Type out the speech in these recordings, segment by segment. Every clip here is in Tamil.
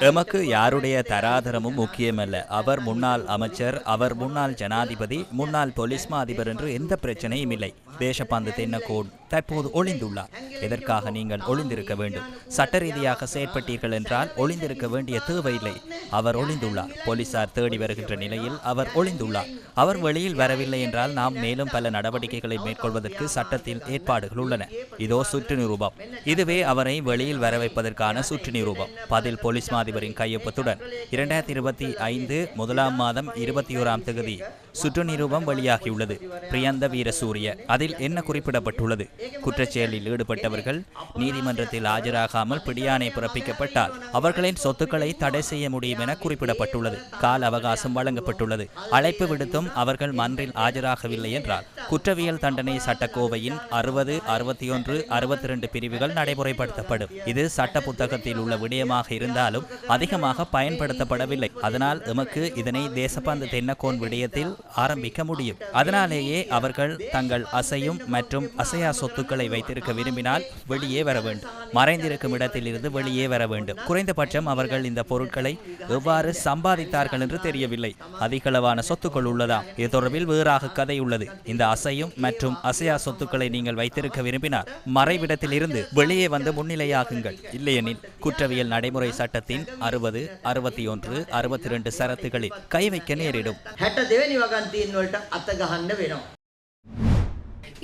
எமக்கு யாருடைய தராதரமும் முக்கியமல்ல அவர் முன்னாள் அமைச்சர் அவர் முன்னாள் ஜனாதிபதி முன்னாள் போலீஸ் மா அதிபர் என்று எந்த பிரச்சனையும் இல்லை. தேசப்பந்து தென்னக்கோன் தற்போது ஒளிந்துள்ளார். எதற்காக நீங்கள் ஒளிந்திருக்க வேண்டும்? சட்ட ரீதியாக செயற்பட்டீர்கள் என்றால் ஒளிந்திருக்க வேண்டிய தேவையில்லை. அவர் ஒளிந்துள்ளார். போலீசார் தேடி வருகின்ற நிலையில் அவர் ஒளிந்துள்ளார். அவர் வெளியில் வரவில்லை என்றால் நாம் மேலும் பல நடவடிக்கைகளை மேற்கொள்வதற்கு சட்டத்தில் ஏற்பாடுகள் உள்ளன. இதோ சுற்று நிரூபம். இதுவே அவரை வெளியில் வர வைப்பதற்கான சுற்று நிரூபம். பதில் போலீஸ் மாதிபரின் கையொப்பத்துடன். இரண்டாயிரத்தி இருபத்தி ஐந்து முதலாம் மாதம் இருபத்தி ஓராம் தேதி சுற்று நிரூபம் வெளியாகியுள்ளது. பிரியந்த வீரசூரிய அதில் என்ன குறிப்பிடப்பட்டுள்ளது? குற்றச்செயலில் ஈடுபட்டவர்கள் நீதிமன்றத்தில் ஆஜராகாமல் பிடியாணை பிறப்பிக்கப்பட்டால் அவர்களின் சொத்துக்களை தடை செய்ய முடியும் என குறிப்பிடப்பட்டுள்ளது. கால அவகாசம் வழங்கப்பட்டுள்ளது. அழைப்பு விடுத்தும் அவர்கள் மன்றில் ஆஜராகவில்லை என்றால் குற்றவியல் தண்டனை சட்டக்கோவையின் அறுபது அறுபத்தி ஒன்று அறுபத்தி ரெண்டு பிரிவுகள் நடைமுறைப்படுத்தப்படும். இது சட்ட புத்தகத்தில் உள்ள விடயமாக இருந்தாலும் அதிகமாக பயன்படுத்தப்படவில்லை. அதனால் எமக்கு இதனை தேசப்பந்து தென்னக்கோன் விடயத்தில் ஆரம்பிக்க முடியும். அதனாலேயே அவர்கள் தங்கள் அசையும் மற்றும் அசையா சொத்துக்களை வைத்திருக்க விரும்பினால் வெளியே வர வேண்டும். மறைந்திருக்கும் இடத்திலிருந்து வெளியே வர வேண்டும். குறைந்தபட்சம் அவர்கள் இந்த பொருட்களை எவ்வாறு சம்பாதித்தார்கள் என்று தெரியவில்லை. அதிகளவான சொத்துக்கள் உள்ளதாம். இது தொடர்பில் வேறாக கதை உள்ளது. இந்த அசையும் மற்றும் அசையா சொத்துக்களை நீங்கள் வைத்திருக்க விரும்பினால் மறைவிடத்திலிருந்து வெளியே வந்து முன்னிலையாகுங்கள். இல்லையெனில் குற்றவியல் நடைமுறை சட்டத்தின் அறுபது அறுபத்தி ஒன்று அறுபத்தி ரெண்டு சரத்துகளில் கை வைக்க நேரிடும்.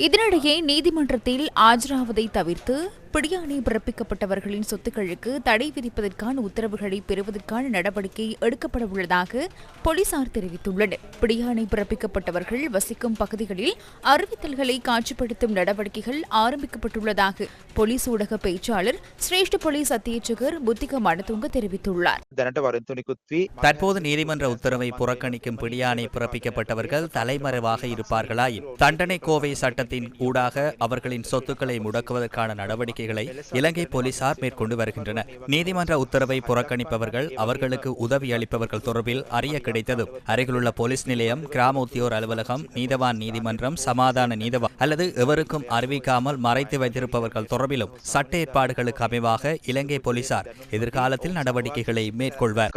இதனிடையே நீதிமன்றத்தில் ஆஜராவதை தவிர்த்து பிடியாணை பிறப்பிக்கப்பட்டவர்களின் சொத்துக்களுக்கு தடை விதிப்பதற்கான உத்தரவுகளை பெறுவதற்கான நடவடிக்கை எடுக்கப்பட உள்ளதாக போலீசார் தெரிவித்துள்ளனர். பிடியாணை பிறப்பிக்கப்பட்டவர்கள் வசிக்கும் பகுதிகளில் அறிவித்தல்களை காட்சிப்படுத்தும் நடவடிக்கைகள் ஆரம்பிக்கப்பட்டுள்ளதாக போலீஸ் ஊடக பேச்சாளர் சிரேஷ்ட போலீஸ் அத்தியட்சகர் புத்திக மனதுங்க தெரிவித்துள்ளார். தற்போது நீதிமன்ற உத்தரவை புறக்கணிக்கும் பிடியாணை பிறப்பிக்கப்பட்டவர்கள் தலைமறைவாக இருப்பார்களாயின் தண்டனை கோவை சட்டத்தின் ஊடாக அவர்களின் சொத்துக்களை முடக்குவதற்கான நடவடிக்கை நடவடிக்கைகளை இலங்கை போலீசார் மேற்கொண்டு வருகின்றனர். நீதிமன்ற உத்தரவை புறக்கணிப்பவர்கள் அவர்களுக்கு உதவி அளிப்பவர்கள் தொடர்பில் அறிய கிடைத்தது. அருகிலுள்ள போலீஸ் நிலையம் கிராம உத்தியோர் அலுவலகம் நீதவான் நீதிமன்றம் சமாதான நீதவான் அல்லது எவருக்கும் அறிவிக்காமல் மறைத்து வைத்திருப்பவர்கள் தொடர்பிலும் சட்ட ஏற்பாடுகளுக்கு அமைவாக இலங்கை போலீசார் எதிர்காலத்தில் நடவடிக்கைகளை மேற்கொள்வர்.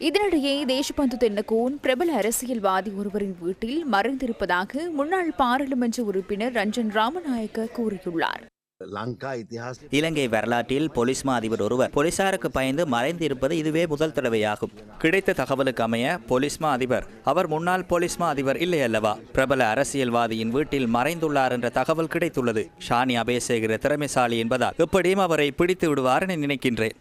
இதனிடையே தேசபந்து தென்னகோன் பிரபல அரசியல்வாதி ஒருவரின் வீட்டில் மறைந்திருப்பதாக முன்னாள் பாராளுமன்ற உறுப்பினர் ரஞ்சன் ராமநாயக்க கூறியுள்ளார். இலங்கை வரலாற்றில் போலீஸ்மா அதிபர் ஒருவர் போலீசாருக்கு பயந்து மறைந்திருப்பது இதுவே முதல் தடவையாகும். கிடைத்த தகவலுக்கு அமைய போலீஸ்மா அதிபர் அவர் முன்னாள் போலீஸ்மா அதிபர் இல்லை அல்லவா? பிரபல அரசியல்வாதியின் வீட்டில் மறைந்துள்ளார் என்ற தகவல் கிடைத்துள்ளது. ஷானி அபேசேகர திறமைசாலி என்பதால் எப்படியும் அவரை பிடித்து விடுவார் என நினைக்கின்றேன்.